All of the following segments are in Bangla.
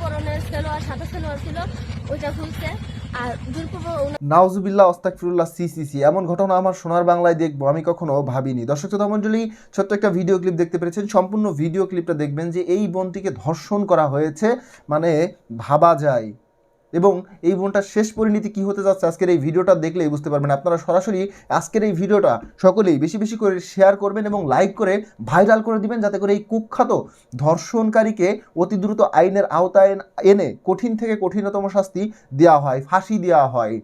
পরনের সেলোয়ার, সাদা সেলোয়ার ছিল, ওইটা খুলছে। আর দুর্পূর্ব নাউজুবিল্লাহ অস্তাকফিরুল্লাহ সি সি সি। এমন ঘটনা আমার সোনার বাংলায় দেখব, আমি কখনো ভাবিনি। দর্শক শ্রোতা ছোট্ট একটা ভিডিও ক্লিপ দেখতে পেরেছেন। সম্পূর্ণ ভিডিও ক্লিপটা দেখবেন যে এই বোনটিকে ধর্ষণ করা হয়েছে মানে ভাবা যায়। এবং এই বোনটার শেষ পরিণতি কি হতে যাচ্ছে আজকের এই ভিডিওটা দেখলেই বুঝতে পারবেন। আপনারা সরাসরি আজকের এই ভিডিওটা সকলেই বেশি বেশি করে শেয়ার করবেন এবং লাইক করে ভাইরাল করে দিবেন যাতে করে এই কুখ্যাত ধর্ষণকারীকে অতি দ্রুত আইনের আওতায় এনে কঠিন থেকে কঠিনতম শাস্তি দেওয়া হয়, ফাঁসি দেওয়া হয়।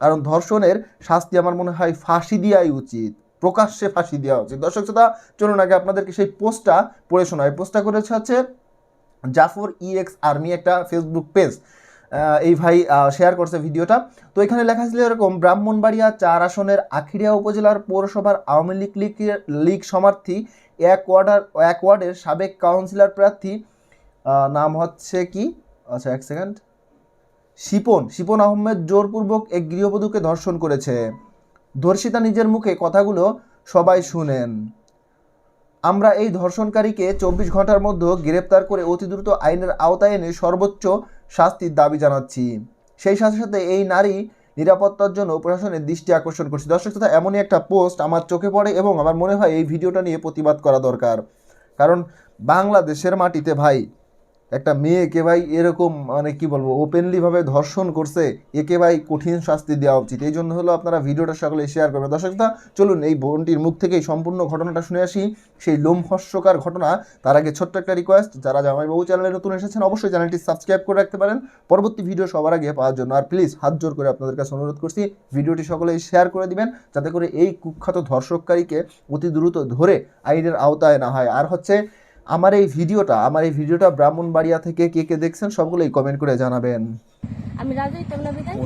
কারণ ধর্ষণের শাস্তি আমার মনে হয় ফাঁসি দেওয়াই উচিত, প্রকাশ্যে ফাঁসি দেওয়া উচিত। দর্শক শ্রোতা, চলুন আগে আপনাদেরকে সেই পোস্টটা পড়ে শোনায় পোস্টটা করেছে হচ্ছে জাফর ইএক্স আর্মি একটা ফেসবুক পেজ এই ভাই শেয়ার করছে ভিডিওটা। তো এখানে লেখা ছিল এরকম ব্রাহ্মণবাড়িয়া চার আসনের আখিরিয়া উপজেলার পৌরসভার আওয়ামী লীগ লীগের লীগ সমার্থী এক ওয়ার্ডার, এক ওয়ার্ডের সাবেক কাউন্সিলর প্রার্থী নাম হচ্ছে কি? আচ্ছা এক সেকেন্ড। শিপন শিপন আহমেদ জোরপূর্বক এক গৃহবধূকে ধর্ষণ করেছে। ধর্ষিতা নিজের মুখে কথাগুলো সবাই শুনেন। আমরা এই ধর্ষণকারীকে চব্বিশ ঘণ্টার মধ্যে গ্রেপ্তার করে অতি দ্রুত আইনের আওতায় এনে সর্বোচ্চ শাস্তির দাবি জানাচ্ছি। সেই সাথে সাথে এই নারী নিরাপত্তার জন্য প্রশাসনের দৃষ্টি আকর্ষণ করছি। দর্শক তথা এমনই একটা পোস্ট আমার চোখে পড়ে এবং আমার মনে হয় এই ভিডিওটা নিয়ে প্রতিবাদ করা দরকার। কারণ বাংলাদেশের মাটিতে ভাই একটা মেয়েকে ভাই এরকম মানে কি বলব ওপেনলি ভাবে ধর্ষণ করছে, একে ভাই কঠিন শাস্তি দেওয়া উচিত। এই জন্য হলো আপনারা ভিডিওটা সকলে শেয়ার করবেন। দর্শকদা চলুন এই বোনটির মুখ থেকেই সম্পূর্ণ ঘটনাটা শুনে আসি। সেই লোমহর্ষকার ঘটনা, তার আগে ছোট্ট একটা রিকোয়েস্ট যারা জামাইবাবু চ্যানেলে নতুন এসেছেন, অবশ্যই চ্যানেলটি সাবস্ক্রাইব করে রাখতে পারেন। পরবর্তী ভিডিও সবার আগে পাওয়ার জন্য, আর প্লিজ হাত জোর করে আপনাদের কাছে অনুরোধ করছি, ভিডিওটি সকলেই শেয়ার করে দিবেন, যাতে করে এই কুখ্যাত ধর্ষককারীকে অতি দ্রুত ধরে আইনের আওতায় না হয়। আর হচ্ছে আমার এই ভিডিওটা আমার এই ভিডিওটা ব্রাহ্মণবাড়িয়া থেকে কে কে দেখছেন সবগুলোই কমেন্ট করে জানাবেন। আমি রাজু হইতাম না বিদায়।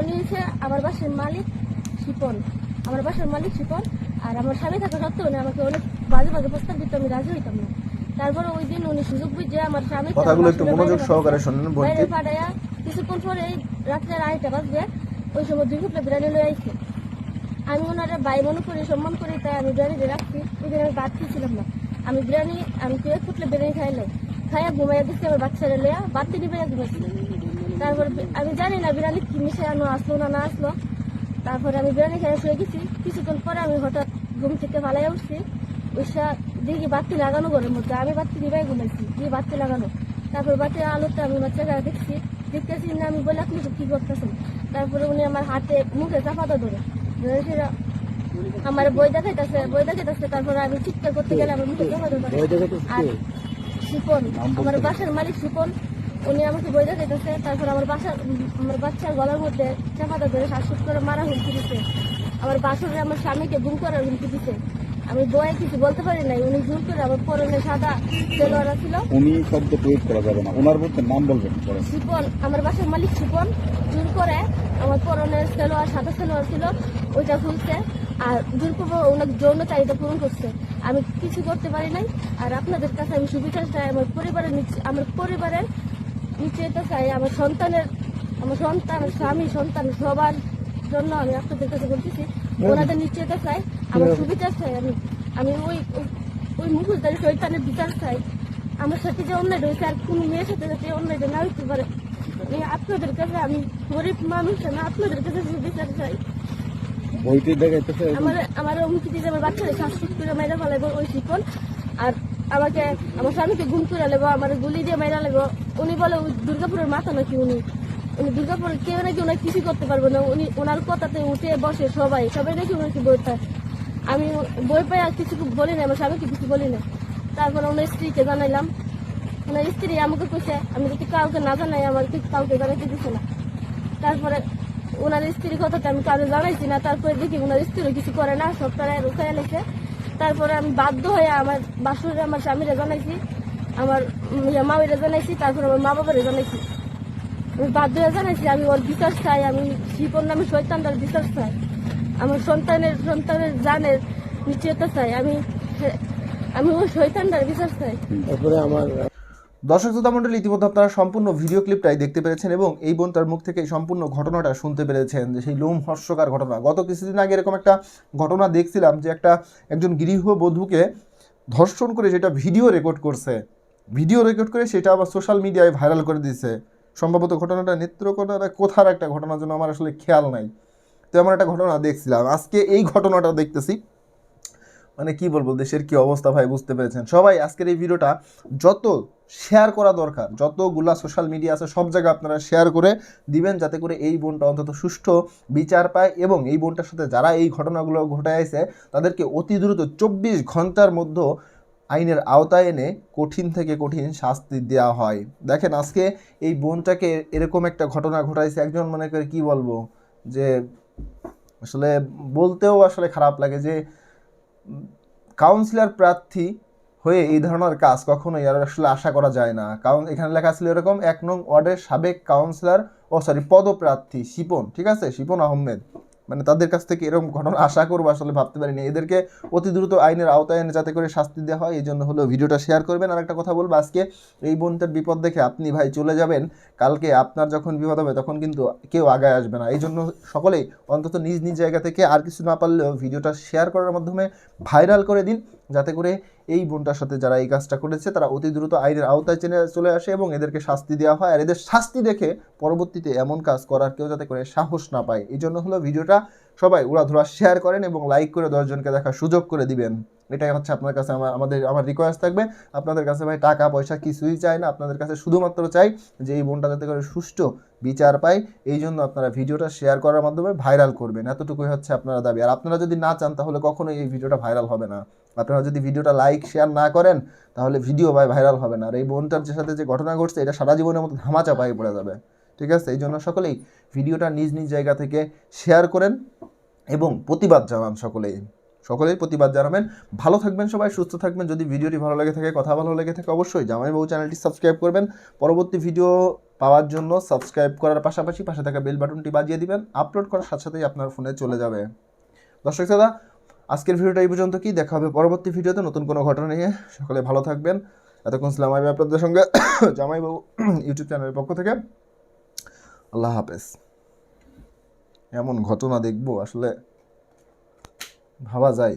উনি হচ্ছে আমার বাসার মালিক শিপন। আমার বাসার মালিক শিপন। আর আমার স্বামী থাকা সত্ত্বেও উনি আমাকে অনেক বাজে বাজে প্রস্তাব দিত আমি রাজি হইতাম না। তারপরে ওই দিন উনি সুযোগ বুঝে আমার স্বামী কথাগুলো একটু মনোযোগ সহকারে শুনুন বাইরে পাঠাইয়া কিছুক্ষণ পরে এই রাত্রে আড়াইটা বাজবে ওই সময় দুই ফুটলে বিরিয়ানি লয়ে আইছে। আমি ওনারা ভাই মনে করি সম্মান করি তাই আমি বিরিয়ানি রাখছি। ওই দিন আমি ভাত খেয়েছিলাম না। আমি বিরিয়ানি, আমি কেউ ফুটলে বিরিয়ানি খাইলাই খাইয়া ঘুমাইয়া দিচ্ছি আমার বাচ্চারা লইয়া বাদ দিয়ে বেড়ে ঘুমাইছি। তারপর আমি জানি না বিরিয়ানি কি মিশানো আসলো না না আসলো। তারপরে আমি বিরিয়ানি খেয়ে শুয়ে গেছি। কিছুক্ষণ পরে আমি হঠাৎ ঘুম থেকে পালাই উঠছি। ওইসা দেখি বাতি লাগানো ঘরের মধ্যে, আমি বাতি দিবাই ঘুমাইছি, দিয়ে বাতি লাগানো। তারপর বাতি আলোতে আমি বাচ্চা বাচ্চারা দেখছি। দেখতেছি না, আমি বলে আপনি কি করতেছেন? তারপরে উনি আমার হাতে মুখে চাপাতা ধরে ধরে আমার বই দেখাইতেছে বই দেখাইতেছে তারপরে আমি চিৎকার করতে গেলে আমার মুখে চাপাতা ধরে আর শিপন আমার বাসার মালিক শিপন উনি আমাকে বই দেখাইতেছে তারপর আমার বাসার আমার বাচ্চার গলার মধ্যে চাপাতা ধরে শ্বাসুট করে মারা হুমকি দিচ্ছে আমার বাসরে আমার স্বামীকে গুম করার হুমকি দিচ্ছে আমি বয়ে কিছু বলতে পারি নাই উনি জোর করে আমার পরনে সাদা সেলোয়ারা ছিল উনি শব্দ প্রয়োগ করা যাবে না। ওনার মধ্যে নাম বলবেন। শিপন আমার বাসার মালিক শিপন জোর করে আমার পরনের সেলোয়ার সাদা সেলোয়ার ছিল ওইটা খুলছে। আর জোরপূর্ব ওনার যৌন চাহিদা পূরণ করছে। আমি কিছু করতে পারি নাই আর আপনাদের কাছে আমি সুবিধা চাই আমার পরিবারের নিচে আমার পরিবারের নিশ্চয়তা চাই আমার সন্তানের আমার সন্তান স্বামী সন্তান সবার জন্য আমি আপনাদের কাছে বলতেছি ওনাদের নিশ্চয়তা চাই আমার সুবিধা চাই আমি আমি ওই ওই- মুখোশধারী শৈতানের বিচার চাই। আমার সাথে যে অন্যায় রয়েছে আর কোনো মেয়ের সাথে যাতে অন্যায়টা না হইতে পারে আপনাদের কাছে আমি গরিব মানুষ আমি আপনাদের কাছে বিচার চাই। বইটি দেখাইতেছে। আমার আমার হুমকি দিয়ে আমার বাচ্চারা শ্বাসফুস করে মেরে ফেলাবো ওই শিকল। আর আমাকে, আমার স্বামীকে গুম করে নেব আমার গুলি দিয়ে মেরে নেব উনি বলে দুর্গাপুরের মাথা নাকি উনি? উনি, দুর্গাপুরের কেউ নাকি ওনার কিছু করতে পারবে না। উনি ওনার কথাতে উঠে বসে সবাই। সবাই নাকি ওনাকে বই পায়? আমি বই পাই আর কিছু বলি না, আমার স্বামীকে কিছু বলি না। তারপর ওনার স্ত্রীকে জানাইলাম। ওনার স্ত্রী আমাকে কইছে, আমি যদি কাউকে না জানাই, আমার কাউকে জানাইতে দিছে না। তারপরে ওনার স্ত্রীর কথাটা আমি কারও জানাইছি না, তারপরে দেখি ওনার স্ত্রী কিছু করে না, সব তারা রুখাই লেখে তারপরে আমি বাধ্য হয়ে আমার বাসুরে, আমার স্বামীরা জানাইছি, আমার মামিরা জানাইছি, তারপরে আমার মা বাবারে জানাইছি। আমি বাধ্য হয়ে জানাইছি, আমি ওর বিচার চাই, আমি শিপন নামে শৈতানটার বিচার চাই, আমার সন্তানের সন্তানের জানের নিশ্চয়তা চাই, আমি আমি ওই শৈতানটার বিচার চাই। তারপরে আমার দর্শক শ্রোতা মণ্ডলী, ইতিমধ্যে আপনারা সম্পূর্ণ ভিডিও ক্লিপটাই দেখতে পেরেছেন এবং এই বোন তার মুখ থেকে সম্পূর্ণ ঘটনাটা শুনতে পেরেছেন, যে সেই লোম হর্ষকার ঘটনা। গত কিছুদিন আগে এরকম একটা ঘটনা দেখছিলাম যে একটা একজন গৃহবধূকে ধর্ষণ করে যেটা ভিডিও রেকর্ড করছে। ভিডিও রেকর্ড করে সেটা আবার সোশ্যাল মিডিয়ায় ভাইরাল করে দিছে সম্ভবত ঘটনাটা নেত্রকোনার কোথার একটা ঘটনার জন্য আমার আসলে খেয়াল নাই। তো এমন একটা ঘটনা দেখছিলাম। আজকে এই ঘটনাটা দেখতেছি। মানে কি বলব, দেশের কি অবস্থা ভাই, বুঝতে পেরেছেন? সবাই, আজকের এই ভিডিওটা যত শেয়ার করা দরকার। যতগুলা সোশ্যাল মিডিয়া আছে, সব জায়গায় আপনারা শেয়ার করে দিবেন, যাতে করে এই বোনটা অন্তত সুষ্ঠু বিচার পায় এবং এই বোনটার সাথে যারা এই ঘটনাগুলো ঘটাইছে তাদেরকে অতি দ্রুত চব্বিশ ঘণ্টার মধ্যে আইনের আওতায় এনে কঠিন থেকে কঠিন শাস্তি দেওয়া হয়। দেখেন, আজকে এই বোনটাকে এরকম একটা ঘটনা ঘটাইছে, একজন মনে করে কি বলব? যে আসলে বলতেও আসলে খারাপ লাগে যে কাউন্সিলর প্রার্থী হয়ে এই ধরনের কাজ কখনোই আর আসলে আশা করা যায় না। কারণ এখানে লেখা ছিল এরকম, এক নং ওয়ার্ডের সাবেক কাউন্সিলর ও সরি, পদপ্রার্থী শিপন, ঠিক আছে? শিপন আহমেদ। মানে তাদের কাছ থেকে এরকম ঘটনা আশা করব, আসলে ভাবতে পারিনি। এদেরকে অতি দ্রুত আইনের আওতায় এনে যাতে করে শাস্তি দেওয়া হয়, এই জন্য হলো ভিডিওটা শেয়ার করবেন। আর একটা কথা বলব, আজকে এই বোনটার বিপদ দেখে আপনি ভাই চলে যাবেন। কালকে আপনার যখন বিপদ হবে, তখন কিন্তু কেউ আগায় আসবে না। এই জন্য সকলেই অন্তত নিজ নিজ জায়গা থেকে আর কিছু না পারলেও ভিডিওটা শেয়ার করার মাধ্যমে ভাইরাল করে দিন। যাতে করে এই বোনটার সাথে যারা এই কাজটা করেছে, তারা অতি দ্রুত আইনের আওতায় চেনে, চলে আসে এবং এদেরকে শাস্তি দেওয়া হয়। আর এদের শাস্তি দেখে পরবর্তীতে এমন কাজ করার কেউ যাতে করে সাহস না পায়। এই জন্য হলো ভিডিওটা সবাই উড়াধুরা শেয়ার করেন এবং লাইক করে দশজনকে দেখার সুযোগ করে দিবেন। এটাই হচ্ছে আপনার কাছে আমার, আমাদের, আমার রিকোয়েস্ট থাকবে। আপনাদের কাছে ভাই টাকা, পয়সা কিছুই চাই না। আপনাদের কাছে শুধুমাত্র চাই যে এই বোনটা যাতে করে সুষ্ঠু বিচার পায়। এই জন্য আপনারা ভিডিওটা শেয়ার করার মাধ্যমে ভাইরাল করবেন। এতটুকুই হচ্ছে আপনারা দাবি। আর আপনারা যদি না চান, তাহলে কখনোই এই ভিডিওটা ভাইরাল হবে না। আপনারা যদি ভিডিওটা লাইক শেয়ার না করেন, তাহলে ভিডিও ভাই ভাইরাল হবে না। আর এই বোনটার যে সাথে যে ঘটনা ঘটছে, এটা সারা জীবনের মতো ধামাচা পায়ে পড়ে যাবে। ঠিক আছে? এই জন্য সকলেই ভিডিওটা নিজ নিজ জায়গা থেকে শেয়ার করেন এবং প্রতিবাদ জানান সকলেই। সকলেই প্রতিবাদ জানাবেন। ভালো থাকবেন সবাই, সুস্থ থাকবেন। যদি ভিডিওটি ভালো লেগে থাকে, কথা ভালো লেগে থাকে, অবশ্যই জামাই বাবু চ্যানেলটি সাবস্ক্রাইব করবেন। পরবর্তী ভিডিও পাওয়ার জন্য সাবস্ক্রাইব করার পাশাপাশি পাশে থাকা বেল বাটনটি বাজিয়ে দিবেন। আপলোড করার সাথে সাথেই আপনার ফোনে চলে যাবে। দর্শক দাদা আজকের ভিডিওটা এই পর্যন্ত কি? দেখা হবে পরবর্তী ভিডিওতে নতুন কোনো ঘটনা নিয়ে। সকলে ভালো থাকবেন। এতক্ষণ ছিলাম আমি আপনাদের সঙ্গে। জামাইবাবু ইউটিউব চ্যানেলের পক্ষ থেকে। আল্লাহ হাফেজ। এমন ঘটনা দেখব, আসলে ভাবা যায়।